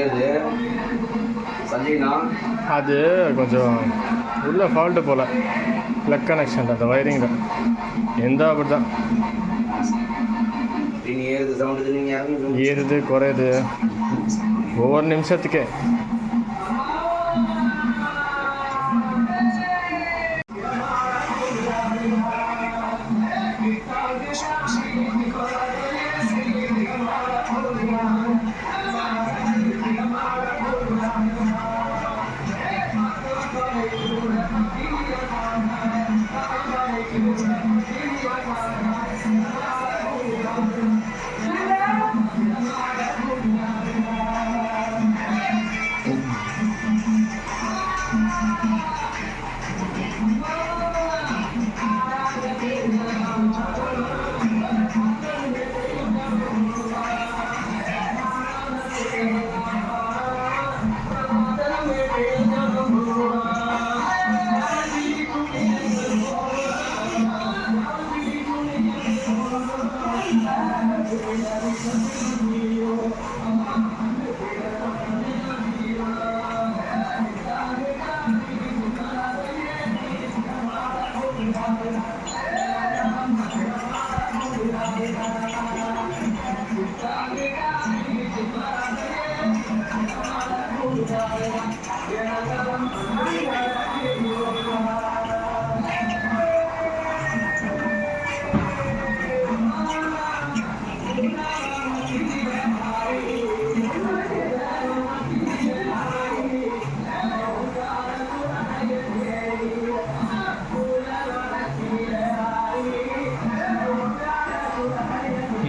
ஏறுது சஞ்சய்னா அது கொஞ்சம் உள்ள ஃபால்ட்டு போல். ப்ளக் கனெக்ஷன் அந்த வயரிங் தான் எந்த அப்படி தான் ஏறுது குறையுது. ஒவ்வொரு நிமிஷத்துக்கே.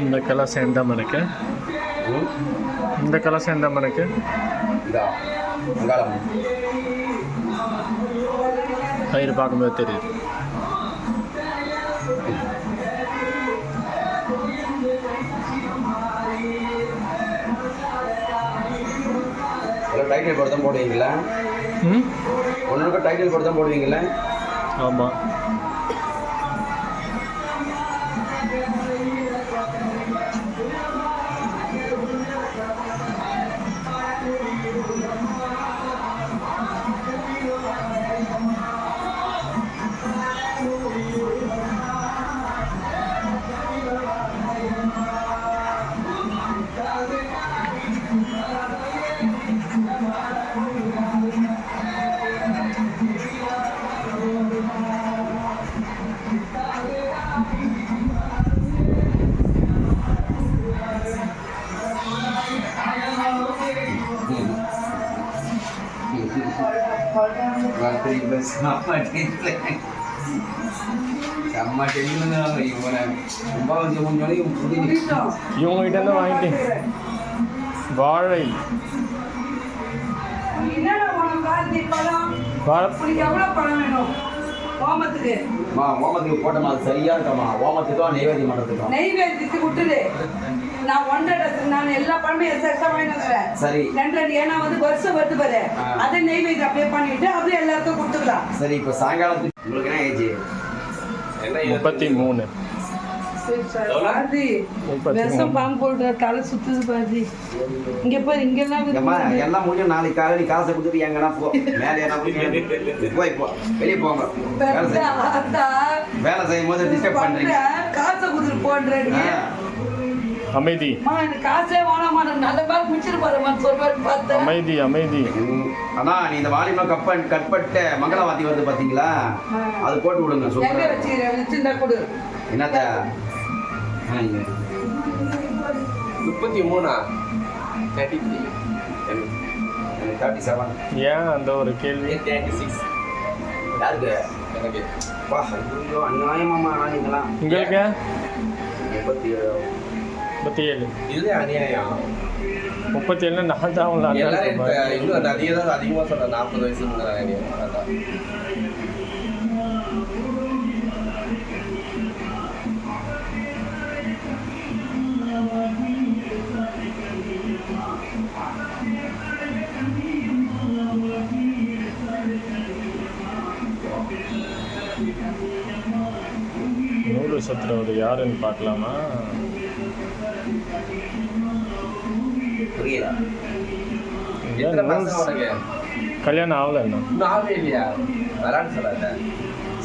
இந்த கலர் சேர்ந்த மணிக்கு? இந்த கலர் சேர்ந்த மணிக்கு? இதா வெங்காயம் கயிறு பார்க்கும்போது தெரியுது. டைட்டில் போட்டு தான் போடுவீங்களா? ம்? ஒன்றுக்கு டைட்டில் போட்டு தான் போடுவீங்களா? ஆமாம் இவங்ககிட்ட இருந்து வாங்கிட்டேன் வாழை ஓமத்துக்கு போட்டமா அது சரியா இருக்கமா ஓமத்துக்கோ நெய்வேத்தியம் பண்ணுறதுக்கும் நெய்வேத்தியத்துக்கு விட்டுடு. நான் ஒன்றரை டசன் நான் எல்லா பழமும் வாங்கி சரி. ரெண்டரை ஏன்னா வந்து வருஷம் வருது பாரு. அதை நெய்வேத்தியம் அப்படியே பண்ணிட்டு அப்படியே எல்லாருக்கும் கொடுத்துக்கலாம். சரி இப்போ சாயங்காலத்துக்கு உங்களுக்கு என்ன ஏஜ் முப்பத்தி மூணு. முப்பத்தி விஷம் பாம்பு போடுற தலை சுத்துது பாரதி இங்க பாரு இங்கெல்லாம். எல்லாம் முடியும் நாளைக்கு காலை நீ காசை கொடுத்துட்டு எங்கன்னா போ? மேலே போய் போ. வெளியே போங்க. வேலை செய்யும் போது டிஸ்டர்ப் பண்ணுறீங்க பண்ற, காசை குதிரை போடுறேன் அமைதி. அமைதி அமைதி. அண்ணா நீ இந்த வாலிமா கட் பண்ண கட் பண்ணிட்ட மங்களவாத்தி வருது பார்த்தீங்களா அது போட்டு விடுங்க என்னத்த. முப்பத்தி மூணா? தேர்ட்டி த்ரீ தேர்ட்டி செவன் ஏன் அந்த ஒரு கேள்வி? தேர்ட்டி சிக்ஸ் யாருக்கு? எனக்கு. அநியாயமாம்மா நீங்களாம் உங்களுக்கு? முப்பத்தி ஏழு. முப்பத்தி ஏழு. இது அநியாயம். முப்பத்தி ஏழு நான் தான் இருப்பேன். இன்னும் நிறைய தான் அதிகமாக சொல்கிறேன் நாற்பது வயசு அநியாயம். அதான். நூறு சத்துறவர் யாருன்னு பார்க்கலாமா? புரியல. எத்தனை பசங்க உனக்கு கல்யாணம் ஆகலை இன்னும். இன்னும் ஆகவே இல்லையா? வரான்னு சொல்லாத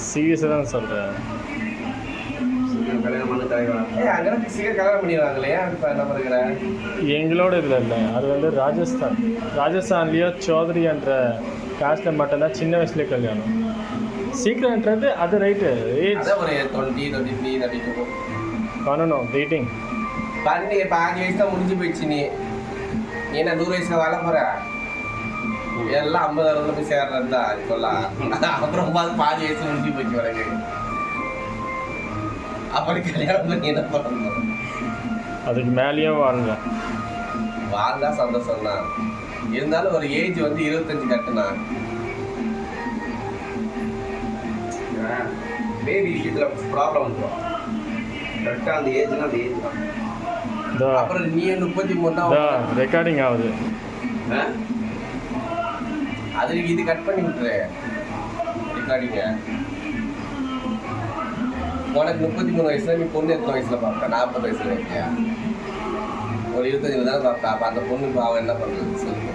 சீரியஸாக தான் சொல்கிறேன் சீக்கிரம் கல்யாணம் பண்ண தலைவா ஏய் அங்கே சீக்கிரம் கல்யாணம் பண்ணிடுவாங்களே ஏன் இப்போ என்ன பண்ணுற எங்களோட இதில் இல்லை. அது வந்து ராஜஸ்தான். ராஜஸ்தான்லேயோ சௌத்ரி என்ற காஸ்ட்டில் மட்டும்தான் சின்ன வயசுலேயே கல்யாணம். சீக்கிரம்ன்றது அது ரைட்டு ஏஜ் அதான் ஒரு twenty twenty three thirty two பண்ணணும். டேட்டிங் பண்ணி பாஞ்சு வயசு தான் முடிஞ்சு போயிடுச்சு நீ. நீ என்ன நூறு வயசுல வாழ போற. எல்லாம் ஐம்பது அறுபதுல போய் சேர்றது தான் இப்பெல்லாம் அப்புறம் பார்த்து பாஞ்சு வயசு முடிஞ்சு போச்சு உனக்கு. அப்படி கல்யாணம் பண்ணி என்ன பண்ணணும்? அதுக்கு மேலேயும் வாழ்ந்தேன் வாழ்ந்தா சந்தோஷம் தான் இருந்தாலும் ஒரு ஏஜ் வந்து இருபத்தஞ்சு கட்டுனா. பேபி விஷயத்தில் ப்ராப்ளம் வந்துடும் கரெக்டாக அந்த ஏஜ்னா அந்த ஏஜ் தான். அப்புறம் நீ முப்பத்தி மூணு ரெக்கார்டிங் ஆகுது? அதுக்கு இது கட் பண்ணி விட்டுரு ரெக்கார்டிங்க உனக்கு முப்பத்தி மூணு வயசுல நீ பொண்ணு எத்தனை வயசுல பார்ப்ப நாற்பது வயசுல இருக்கியா ஒரு இருபத்தஞ்சு தான் பார்ப்பா அப்ப அந்த பொண்ணு அவன் என்ன பண்ணுறது சொல்லு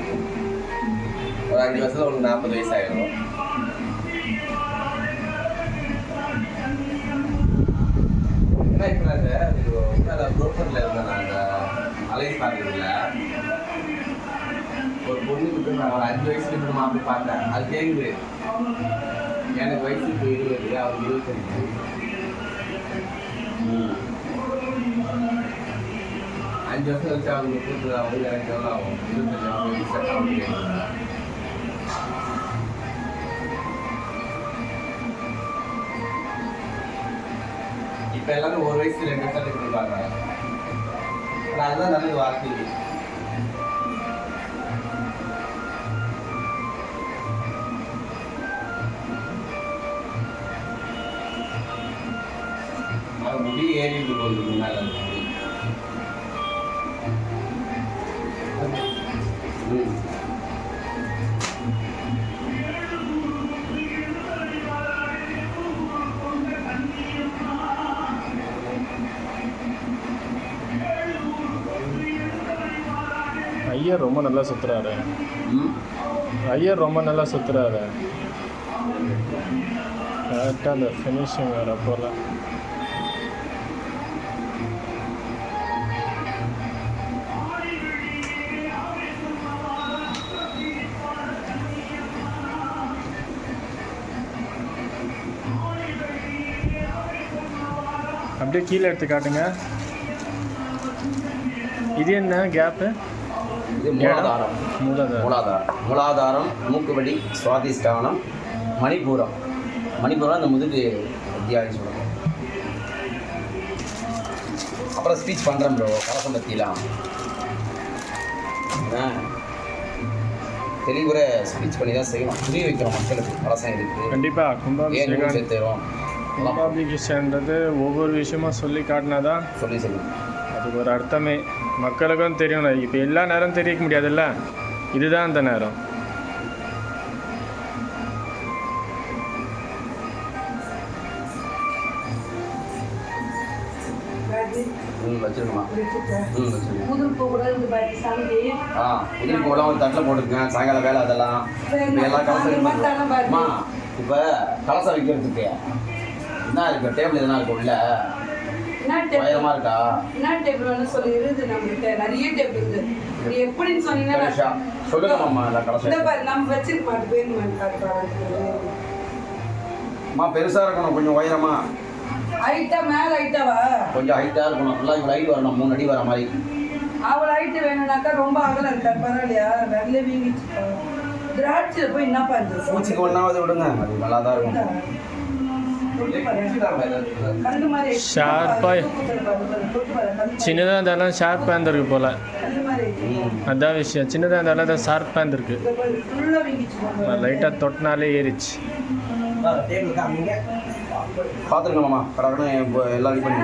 ஒரு அஞ்சு வருஷத்துல உனக்கு நாற்பது வயசு ஆயிடும் ஏன்னா இப்ப நான் அந்த புரோக்கர்ல இருந்தேன் நான் அந்த அலைஸ் பார்க்கறதுல. ஒரு பொண்ணு நான் ஒரு அஞ்சு வயசுல இருந்து மாப்பிள்ளை பார்த்தேன். அது கேக்குது. எனக்கு வயசு இப்போ இருபது அவருக்கு இருபத்தஞ்சு. அஞ்சு வருஷம் கழிச்சு அவங்க முப்பது அவங்க எனக்கு எவ்வளோ ஆகும்? இருபத்தஞ்சு அவங்க இப்போ எல்லாரும் ஒரு வயசு ரெண்டு வருஷம் இருக்காங்க அதுதான் நல்லது வாழ்க்கைக்கு நல்லா சுற்றுறாரு. ஐயர் ரொம்ப நல்லா சுற்றுறாரு கரெக்டாக அந்த ஃபினிஷிங் வர போல. அப்படியே கீழே எடுத்து காட்டுங்க. இது என்ன கேப்பு இது மூலாதாரம். மூலதா மூலாதாரம். மூலாதாரம் மூக்குவடி சுவாதிஷ்டானம் மணிப்பூரம் மணிப்பூரம் அந்த முதுகு அத்தியாயம் சொல்லணும் அப்புறம் ஸ்பீச் பண்ணுறேன் ப்ரோ கலசம் பற்றிலாம் தெளிவுற ஸ்பீச் பண்ணி தான் செய்யணும். புரிய வைக்கிறோம் மக்களுக்கு. கலசம் இருக்குது கண்டிப்பாக கும்பாபிஷேகம் சேர்த்துறோம்? கும்பாபிஷேகன்றது ஒவ்வொரு விஷயமும் சொல்லி காட்டினா தான் சொல்லி சொல்லி. அதுக்கு ஒரு அர்த்தமே. மக்களுக்கும் தெரியணும் இப்போ எல்லா நேரம் தெரிவிக்க முடியாதுல்ல? இதுதான் அந்த நேரம். தட்டில் போட்டுருக்கேன் சாயங்காலம் வேலை அதெல்லாம். இப்போ எல்லாம் கலசம் இப்போ கலசம் வைக்கிறதுக்கு. என்ன இருக்கு? டேபிள் எதனா இருக்கு உள்ள? என்ன உயரமா இருக்கா? என்ன டேபிள் வேணும் சொல்லி இருக்குது நம்மகிட்ட. நிறைய டேபிள் இருக்குது நீ எப்படின்னு சொன்னீங்கன்னா சொல்லுங்க மாமா இந்த கலசம் பாரு நம்ம வேணுமான்னு காட்டுறாங்க அம்மா பெருசா இருக்கணும் கொஞ்சம் உயரமா. ஹைட்டா மேல ஹைட்டாவா கொஞ்சம் ஹைட்டா இருக்கணும். நல்லா இவ்வளோ ஹைட் வரணும் மூணு அடி வர மாதிரி. அவள் ஹைட்டு வேணும்னாக்கா ரொம்ப அகலம் இருக்காரு பரவாயில்லையா? நல்ல வீங்கிச்சு திராட்சையில போய் என்ன பண்ணுறது பூச்சிக்கு ஒன்றாவது விடுங்க. அது நல்லா தான் இருக்கும் ஷார்ப்பாக சின்னதாக இருந்தாலும் ஷார்ப்பாக இருந்திருக்கு போல். அதான் விஷயம். சின்னதாக இருந்தாலும் அது ஷார்ப்பாக இருந்திருக்கு லைட்டாக தொட்டினாலே ஏறிச்சு பார்த்துருங்க மாமா. எல்லாம் பண்ணி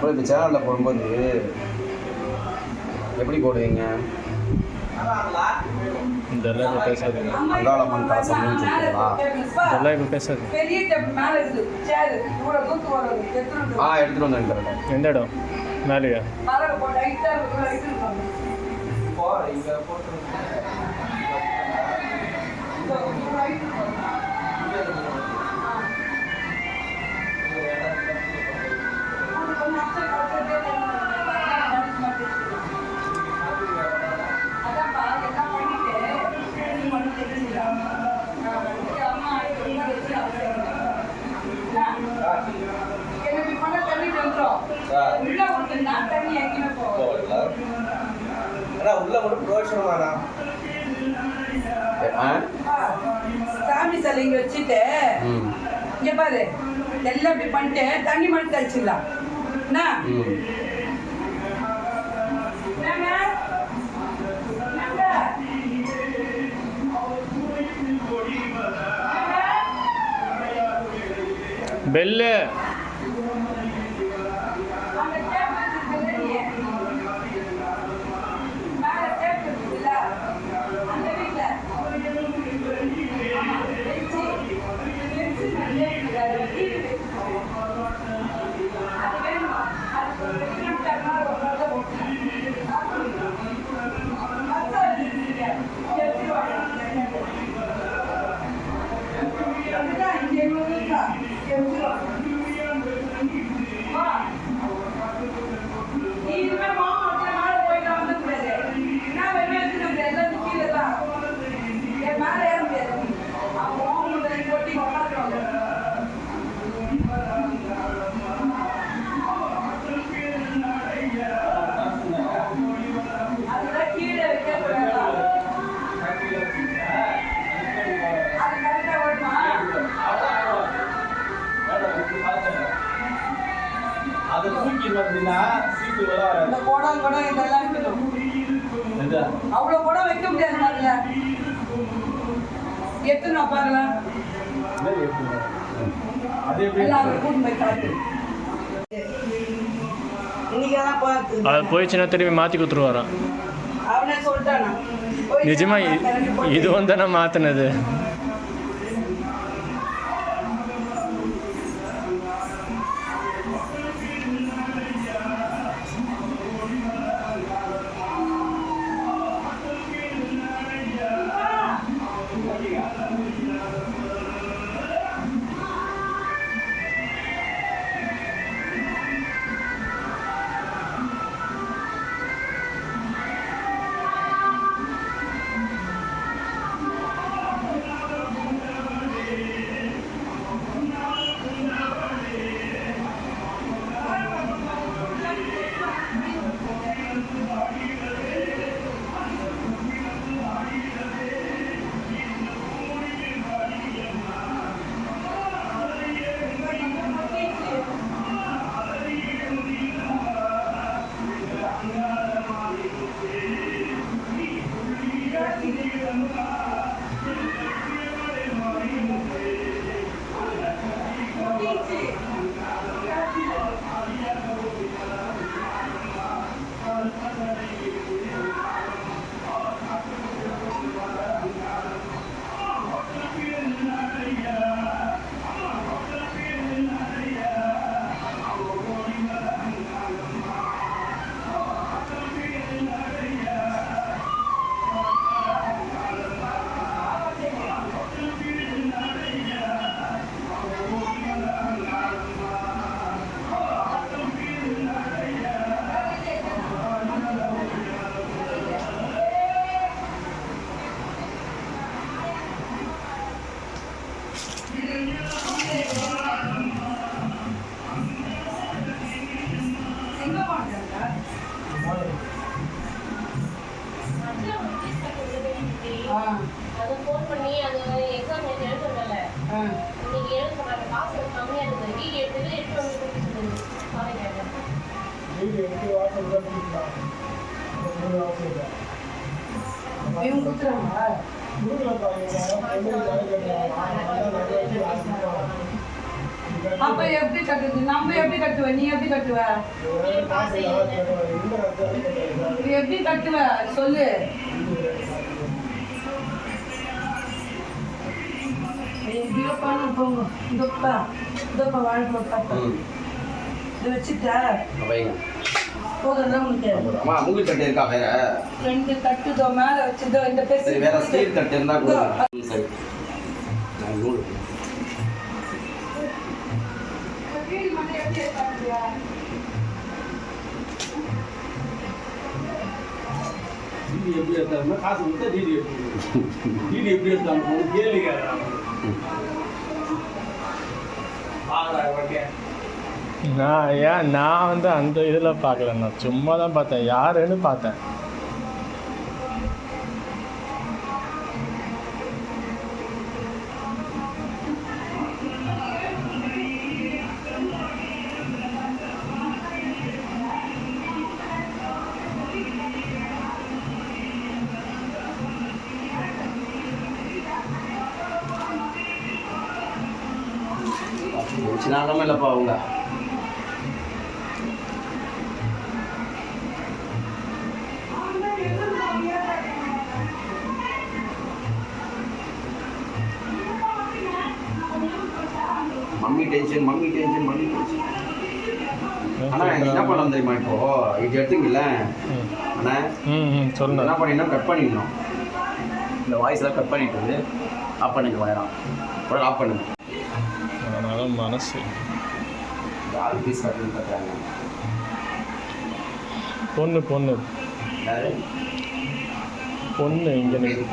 அப்புறம் இப்போ சேனலில் போடும்போது எப்படி போடுவீங்க? இதெல்லாம் இப்போ பேசாதீங்க. அங்காளம்மன் கலசம்னு சொல்லிக்கலாம் இதெல்லாம் இப்போ எடுத்துட்டு ஆ எடுத்துகிட்டு வந்து வந்துடுறேன் எந்த இடம்? மேலேயா? எனக்கு பண்ண தண்ணி வந்துடும் உள்ள கொடுத்துருந்தா தண்ணி எங்கேயுமே போகும் ஆனா உள்ள மட்டும் பிரோஷனமாண்ணா ஆ? சாமி சிலை இங்க வச்சுட்டு இங்க பாரு எல்லாம் இப்படி பண்ணிட்டு தண்ணி மட்டும் தெளிச்சிடலாம். என்ன? பெல்லு அதை சீட்டு வர இந்த குடம் குடம் இதெல்லாம் குடம் வைக்க முடியாது எத்தனை போயிடுச்சுன்னா திரும்பி மாற்றி கொடுத்துருவாராம். சொல்லிட்டானா. நிஜமா இது வந்து தானே மாற்றினது அப்ப எப்படி கட்டுறது? நம்ம எப்படி கட்டுவ? நீ எப்படி கட்டுவ? நீ எப்படி கட்டுவ? சொல்லு. இதுப்பான்னு போங்க. இதுப்பா இதுப்பா வச்சுட்டா? வைங்க போதும்ல உனக்கு அம்மா மூங்கி தட்டு இருக்கா வேற ரெண்டு தட்டுதோ மேலே வச்சுதோ இந்த பேசி சரி வேற ஸ்டீல் தட்டு இருந்தா கொடுங்க. ம், சரி. நான் நூல். டிடி எப்படி எடுத்தாங்க காசு கொடுத்தா டிடி எப்படி டிடி எப்படி எடுத்தாங்க கேள்வி கேட்கறாங்க. வாங்கடா ஓகே நான் ஏன் நான் வந்து அந்த இதில் பார்க்கல நான் சும்மா தான் பார்த்தேன். யாருன்னு பார்த்தேன். இல்லைப்பா அவங்க. எடுத்தீங்கல்ல? அண்ணா என்ன பண்ணிடணும் கட் பண்ணிடணும். இந்த வாய்ஸ்லாம் கட் பண்ணிட்டு ஆஃப் பண்ணிக்க வேணாம் உடனே ஆஃப் பண்ணுங்க. அதனால மனசு. பீஸ் கட்டுன்னு பொண்ணு பொண்ணு பொண்ணு. இங்கே நீங்கள்?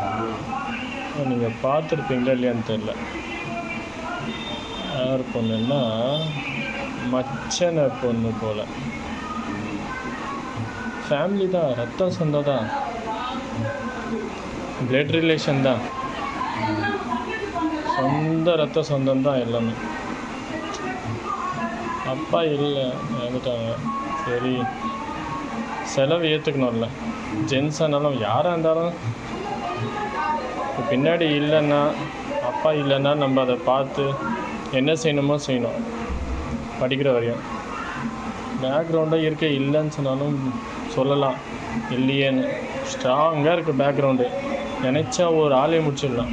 நீங்கள் பார்த்துருப்பீங்களா இல்லையான்னு தெரில யார் பொண்ணுன்னா மச்சனை பொண்ணு போல். ஃபேமிலி தான் ரத்தம் சொந்தம் தான் பிளட் ரிலேஷன் தான் சொந்த ரத்த சொந்தம் தான் எல்லாமே அப்பா இல்லை இறந்துட்டாங்க சரி செலவு ஏற்றுக்கணும்ல ஜென்ஸ் ஆனாலும் யாராக இருந்தாலும் இப்போ பின்னாடி இல்லைன்னா அப்பா இல்லைன்னா நம்ம அதை பார்த்து என்ன செய்யணுமோ செய்யணும் படிக்கிற வரையும் பேக்ரவுண்டாக இருக்க இல்லைன்னு சொன்னாலும் சொல்லலாம். இல்லையேன்னு. ஸ்ட்ராங்காக இருக்குது பேக்ரவுண்டு நினச்சா ஒரு ஆளே முடிச்சிடலாம்.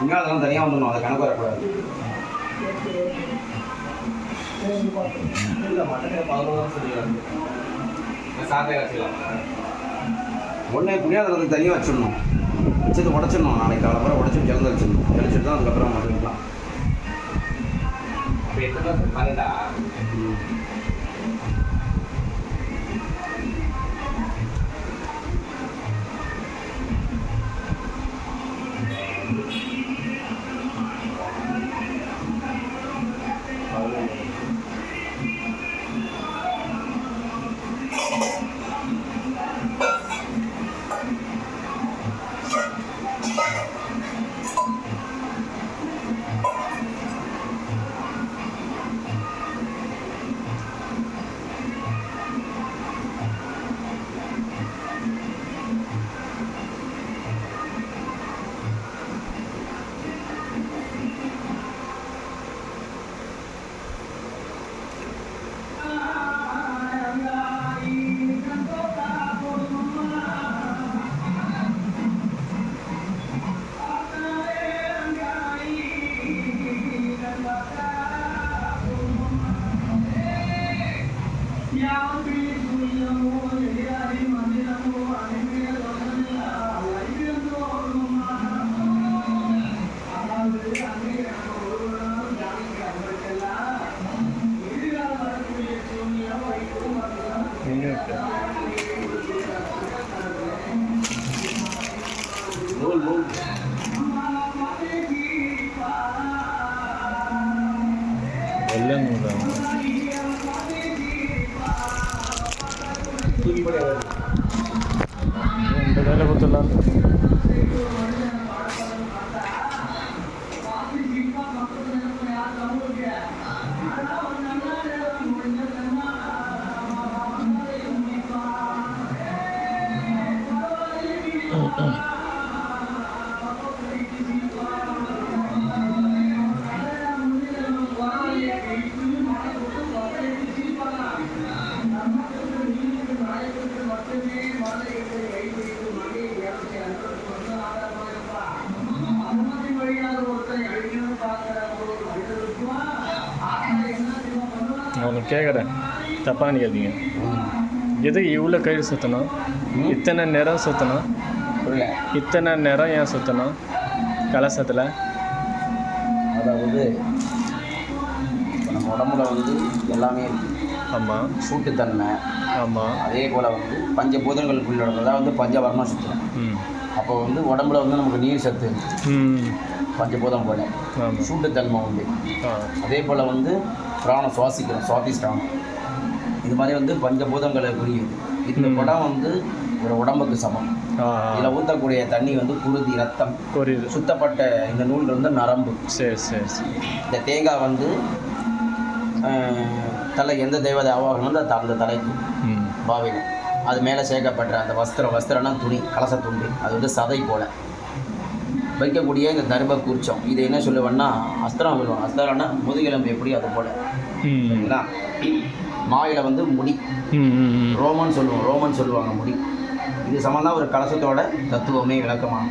இங்கே அதெல்லாம் தனியாக வந்துடணும் அதை கணக்கு வரக்கூடாது. உடனே புண்ணியாதனத்துக்கு தனியாக வச்சிடணும். வச்சது உடச்சிடணும். நாளைக்கு காலம்பரம் உடச்சி ஜலந்து வச்சிடணும். ஜலிச்சுட்டு தான் அதுக்கப்புறம் எத்தனை பன்னெண்டா? நான் கேட்குறேன் தப்பாக நினைக்காதீங்க. எதுக்கு இவ்வளோ கயிறு சுற்றணும் இத்தனை நேரம் சுற்றணும் புரியல இத்தனை நேரம் ஏன் சுற்றணும் கலசத்தில். அதாவது நம்ம உடம்புல வந்து எல்லாமே இருக்கு. ஆமாம் சூட்டுத்தன்மை. ஆமாம் அதே போல் வந்து பஞ்சபூதங்களுக்குள்ள தான் வந்து பஞ்சவர்ணம் சுற்றுறோம் ம். அப்போ வந்து உடம்புல வந்து நமக்கு நீர் சத்து. பஞ்சபூதம் போல. சூட்டுத்தன்மை உண்டு. அதே போல் வந்து பிராணம் சுவாசிக்கிறோம் சுவாதிஷ்டானம் இது மாதிரி வந்து பஞ்சபூதங்களை குறியுது. இந்த ம். குடம் வந்து ஒரு உடம்புக்கு சமம். இதில் ஊற்றக்கூடிய தண்ணி வந்து குருதி ரத்தம். புரியுது. சுத்தப்பட்ட இந்த நூல் வந்து நரம்பு. சரி சரி இந்த தேங்காய் வந்து தலை எந்த தெய்வதை ஆவாகணும் அந்த அந்த தலைக்கு ம். பாவில அது மேலே சேர்க்கப்பட்ட அந்த வஸ்திரம் வஸ்திரம்னா துணி கலச துண்டு. அது வந்து சதை போல. வைக்கக்கூடிய இந்த தர்ப கூர்ச்சம். இது என்ன சொல்லுவேன்னா அஸ்திரம் சொல்லுவோம் அஸ்திரம்னா முதுகெலும்பு எப்படி அது போல. சரிங்களா? மாயில வந்து முடி. ரோமன் சொல்லுவோம். ரோமன் சொல்லுவாங்க முடி. இது சம்மந்தம் ஒரு கலசத்தோட தத்துவமே விளக்கமான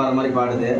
பாடுற மாதிரி பாடுது.